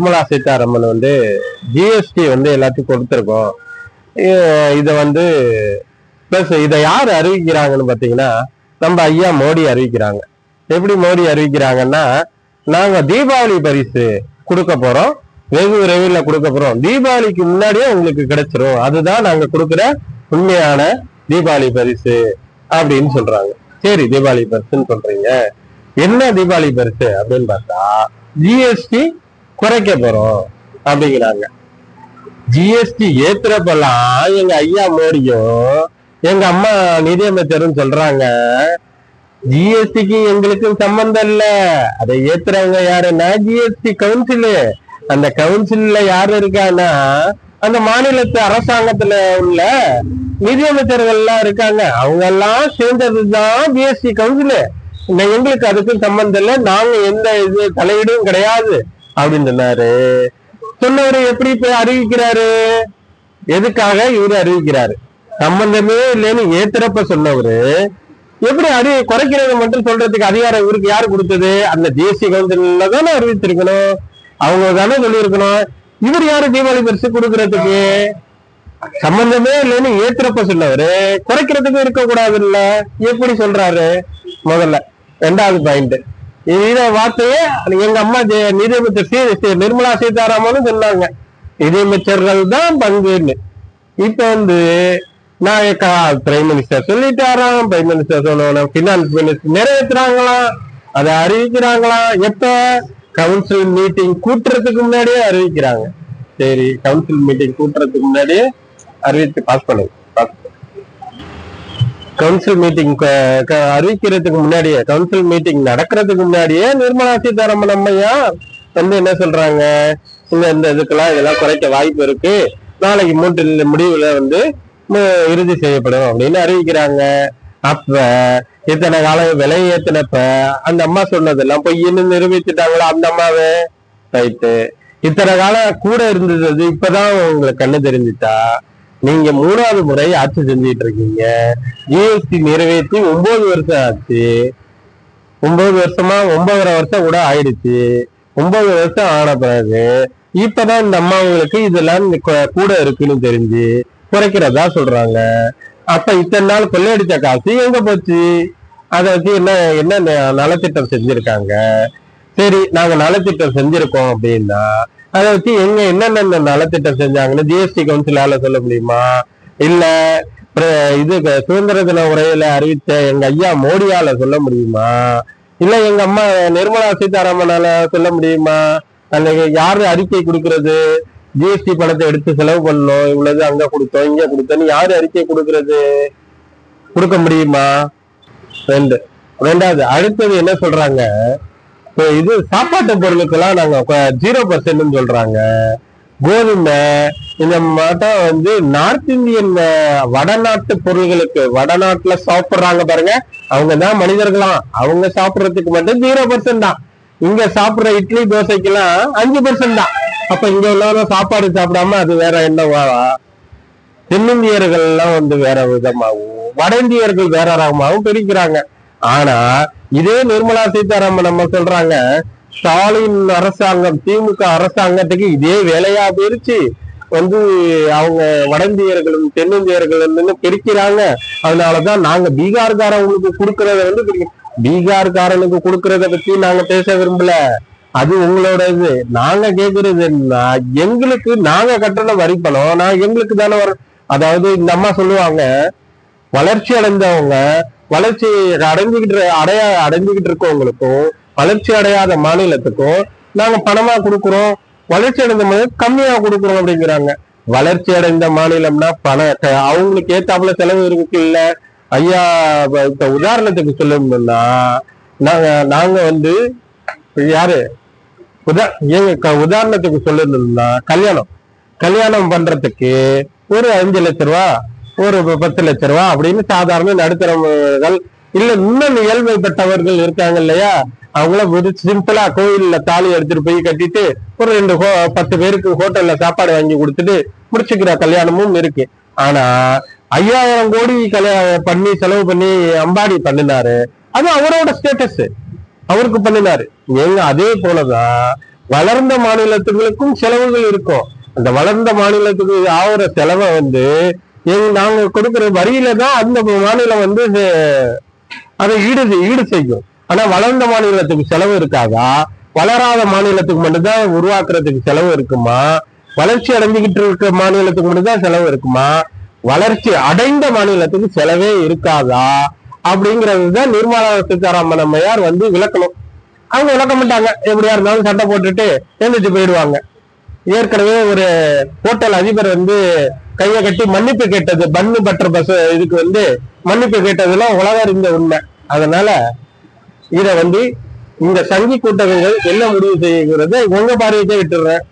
நிர்மலா சீதாராமன் வந்து ஜிஎஸ்டி வந்து எல்லாத்தையும் கொடுத்துருக்கோம். இதை வந்து ப்ளஸ் இதை யார் அறிவிக்கிறாங்கன்னு பார்த்தீங்கன்னா நம்ம ஐயா மோடி அறிவிக்கிறாங்க. எப்படி மோடி அறிவிக்கிறாங்கன்னா நாங்கள் தீபாவளி பரிசு கொடுக்க போகிறோம் வெகு விரைவில் கொடுக்க போகிறோம் தீபாவளிக்கு முன்னாடியே உங்களுக்கு கிடைச்சிரும். அதுதான் நாங்கள் கொடுக்குற உண்மையான தீபாவளி பரிசு அப்படின்னு சொல்றாங்க. சரி தீபாவளி பரிசுன்னு சொல்றீங்க. என்ன தீபாவளி பரிசு அப்படின்னு பார்த்தா ஜிஎஸ்டி குறைக்க போறோம் அப்படிங்கிறாங்க. ஜிஎஸ்டி ஏத்துறப்பெல்லாம் எங்க ஐயா மோடியும் எங்க அம்மா நிதியமைச்சரும் சொல்றாங்க ஜிஎஸ்டிக்கு எங்களுக்கும் சம்பந்தம் இல்ல. அதை ஏத்துறவங்க யாருன்னா ஜிஎஸ்டி கவுன்சிலு அந்த கவுன்சில்ல யாரு இருக்கான்னா அந்த மாநிலத்து அரசாங்கத்துல உள்ள நிதியமைச்சர்கள் எல்லாம் இருக்காங்க. அவங்க எல்லாம் சேர்ந்ததுதான் ஜிஎஸ்டி கவுன்சிலு இந்த எங்களுக்கு அதுக்கும் சம்பந்தம் இல்லை. நாங்க எந்த இது தலையீடும் கிடையாது. அப்படின்னு சொன்னாரு. சொன்னவரு எப்படி போய் அறிவிக்கிறாரு? எதுக்காக இவரு அறிவிக்கிறாரு? சம்பந்தமே இல்லைன்னு ஏத்துறப்ப சொன்னவரு எப்படி அறி குறைக்கிறது மட்டும் சொல்றதுக்கு அதிகாரம் இவருக்கு யாரு கொடுத்தது? அந்த தேசிய கவுன்சில தானே அறிவிச்சிருக்கணும் அவங்க தானே சொல்லியிருக்கணும். இவர் யாரு தீபாவளி பரிசு கொடுக்கறதுக்கு? சம்பந்தமே இல்லைன்னு ஏத்துறப்ப சொன்னவரு குறைக்கிறதுக்கு இருக்க கூடாது இல்ல எப்படி சொல்றாரு? முதல்ல. ரெண்டாவது பாயிண்ட் இதே வார்த்தையே எங்க அம்மா ஜெ- நிதியமைச்சர் நிர்மலா சீதாராமனும் சொன்னாங்க. நிதியமைச்சர்கள் தான் பங்குன்னு. இப்ப வந்து நான் பிரைம் மினிஸ்டர் சொல்லிட்டாராம். பிரைம் மினிஸ்டர் சொல்லணும் பினான்ஸ் மினிஸ்டர் நிறைவேற்றுறாங்களாம் அதை அறிவிக்கிறாங்களாம் எப்ப? கவுன்சில் மீட்டிங் கூட்டுறதுக்கு முன்னாடியே அறிவிக்கிறாங்க. சரி கவுன்சில் மீட்டிங் கூட்டுறதுக்கு முன்னாடியே அறிவித்து பாஸ் பண்ணுங்க. கவுன்சில் மீட்டிங் அறிவிக்கிறதுக்கு முன்னாடியே கவுன்சில் மீட்டிங் நடக்கிறதுக்கு முன்னாடியே நிர்மலா சீதாராமன் அம்மையா வந்து என்ன சொல்றாங்க? இந்த இந்த இதுக்கெல்லாம் இதெல்லாம் குறைக்க வாய்ப்பு இருக்கு. நாளைக்கு மூன்று முடிவுல வந்து இறுதி செய்யப்படும் அப்படின்னு அறிவிக்கிறாங்க. அப்ப இத்தனை காலம் விலை ஏத்தினப்ப அந்த அம்மா சொன்னதெல்லாம் பொய்ன்னு நிரூபிச்சுட்டாங்களா அந்த அம்மாவே? ரைட்டு. இத்தனை காலம் கூட இருந்தது இப்பதான் உங்களுக்கு கண்ணு தெரிஞ்சுட்டா நீங்க மூணாவது முறை ஆட்சி செஞ்சிட்டு இருக்கீங்க. ஜிஎஸ்டி நிறைவேற்றி ஒன்பது வருஷம் ஆச்சு. ஒன்பது வருஷமா ஒன்பதரை வருஷம் கூட ஆயிடுச்சு. ஒன்பது வருஷம் ஆன பிறகு இப்பதான் இந்த அம்மாவுங்களுக்கு இதெல்லாம் கூட இருக்குன்னு தெரிஞ்சு குறைக்கிறதா சொல்றாங்க. அப்ப இத்தனை நாள் கொள்ளையடிச்ச காசு எங்க போச்சு? அதை வச்சு என்ன என்ன ந- நலத்திட்டம் செஞ்சிருக்காங்க? சரி நாங்க நலத்திட்டம் செஞ்சிருக்கோம் அப்படின்னா அதை வச்சு எங்க என்னென்ன நலத்திட்டம் செஞ்சாங்கன்னு ஜிஎஸ்டி கவுன்சிலால சொல்ல முடியுமா? இல்ல இது சுதந்திர தின உரையில அறிவித்த எங்க ஐயா மோடியால சொல்ல முடியுமா? இல்ல எங்க அம்மா நிர்மலா சீதாராமனால சொல்ல முடியுமா? அன்னைக்கு யாரு அறிக்கை கொடுக்கறது? ஜிஎஸ்டி பணத்தை எடுத்து செலவு பண்ணோம் இவ்வளவு அங்க கொடுத்தோம் இங்க கொடுத்தோம்னு யாரு அறிக்கை கொடுக்கறது? கொடுக்க முடியுமா? ரெண்டு. ரெண்டாவது அடுத்தது என்ன சொல்றாங்க? இது சாப்பாட்டு பொருளுக்கெல்லாம் நாங்க ஜீரோ பர்சன்ட்னு சொல்றாங்க. கோதுமை இந்த மாட்டம் வந்து நார்த் இந்தியன் வடநாட்டு பொருள்களுக்கு வடநாட்டுல சாப்பிடுறாங்க பாருங்க. அவங்க தான் மனிதர்களாம். அவங்க சாப்பிடுறதுக்கு மட்டும் ஜீரோ பர்சன்ட் தான். இங்க சாப்பிடுற இட்லி தோசைக்கெல்லாம் அஞ்சு பர்சன்ட் தான். அப்ப இங்க உள்ளவங்க சாப்பாடு சாப்பிடாம அது வேற என்னவா? தென்னிந்தியர்கள் எல்லாம் வந்து வேற விதமாகவும் வட இந்தியர்கள் வேற ரகமாகவும் பிரிக்கிறாங்க. ஆனா இதே நிர்மலா சீதாராமன் நம்ம சொல்றாங்க ஸ்டாலின் அரசாங்கம் திமுக அரசாங்கத்துக்கு இதே வேலையா போயிருச்சு. வந்து அவங்க வட இந்தியர்களும் தென்னிந்தியர்களும் பிரிக்கிறாங்க. அதனாலதான் நாங்க பீகார்காரங்களுக்கு கொடுக்கறத வந்து பீகார்காரனுக்கு கொடுக்கறத பத்தி நாங்க பேச விரும்பல. அது உங்களோட இது நாங்க கேக்குறது என்ன? எங்களுக்கு நாங்க கட்டண வரி பணம் நான் எங்களுக்கு தானே வரும். அதாவது இந்த அம்மா சொல்லுவாங்க வளர்ச்சி அடைந்தவங்க வளர்ச்சி அடைஞ்சுக்கிட்டு அடைய அடைஞ்சுக்கிட்டு இருக்கவங்களுக்கும் வளர்ச்சி அடையாத மாநிலத்துக்கும் நாங்க பணமா கொடுக்குறோம். வளர்ச்சி அடைந்த மாநிலம் கம்மியா கொடுக்குறோம் அப்படிங்கிறாங்க. வளர்ச்சி அடைந்த மாநிலம்னா பணம் அவங்களுக்கு ஏத்தாப்புல செலவு இருக்கு இல்ல. ஐயா இப்ப- உதாரணத்துக்கு சொல்லணும்னா நாங்க நாங்க வந்து யாரு? உதா எங்க உதாரணத்துக்கு சொல்லணும்னா கல்யாணம். கல்யாணம் பண்றதுக்கு ஒரு அஞ்சு லட்ச ரூபா ஒரு பத்து லட்ச ரூபா அப்படின்னு சாதாரண நடுத்தரவர்கள் இல்ல இன்னும் இயல்பைப்பட்டவர்கள் இருக்காங்க இல்லையா? அவங்கள ஒரு சிம்பிளா கோயில்ல தாலி எடுத்துட்டு போய் கட்டிட்டு ஒரு ரெண்டு ஹோ- பத்து பேருக்கு ஹோட்டல்ல சாப்பாடு வாங்கி கொடுத்துட்டு முடிச்சுக்கிற கல்யாணமும் இருக்கு. ஆனா ஐயாயிரம் கோடி கல்யாணம் பண்ணி செலவு பண்ணி அம்பாடி பண்ணினாரு. அது அவரோட ஸ்டேட்டஸ் அவருக்கு பண்ணினாரு. ஏங்க அதே போலதான் வளர்ந்த மாநிலத்துகளுக்கும் செலவுகள் இருக்கும். அந்த வளர்ந்த மாநிலத்துக்கு ஆகுற செலவை வந்து எங் நாங்க கொடுக்கிற வரியில தான் அந்த மாநிலம் வந்து அதை ஈடு ஈடு செய்யும். ஆனா வளர்ந்த மாநிலத்துக்கு செலவு இருக்காதா? வளராத மாநிலத்துக்கு மட்டும்தான் உருவாக்குறதுக்கு செலவு இருக்குமா? வளர்ச்சி அடைஞ்சுக்கிட்டு இருக்க மாநிலத்துக்கு மட்டும்தான் செலவு இருக்குமா? வளர்ச்சி அடைந்த மாநிலத்துக்கு செலவே இருக்காதா? அப்படிங்கிறது தான் நிர்மலா சீதாராமன் அம்மையார் வந்து விளக்கணும். அவங்க விளக்க மாட்டாங்க. எப்படியா இருந்தாலும் சட்டை போட்டுட்டு எழுந்துட்டு போயிடுவாங்க. ஏற்கனவே ஒரு ஹோட்டல் அதிபர் வந்து கையை கட்டி மன்னிப்பு கேட்டது பன்னு பற்ற பஸ் இதுக்கு வந்து மன்னிப்பு கேட்டதெல்லாம் உலக அறிந்த உண்மை. அதனால இத வந்து இந்த சங்கி கூட்டங்கள் என்ன முடிவு செய்யுங்கிறத உங்க பார்வையை விட்டுறேன்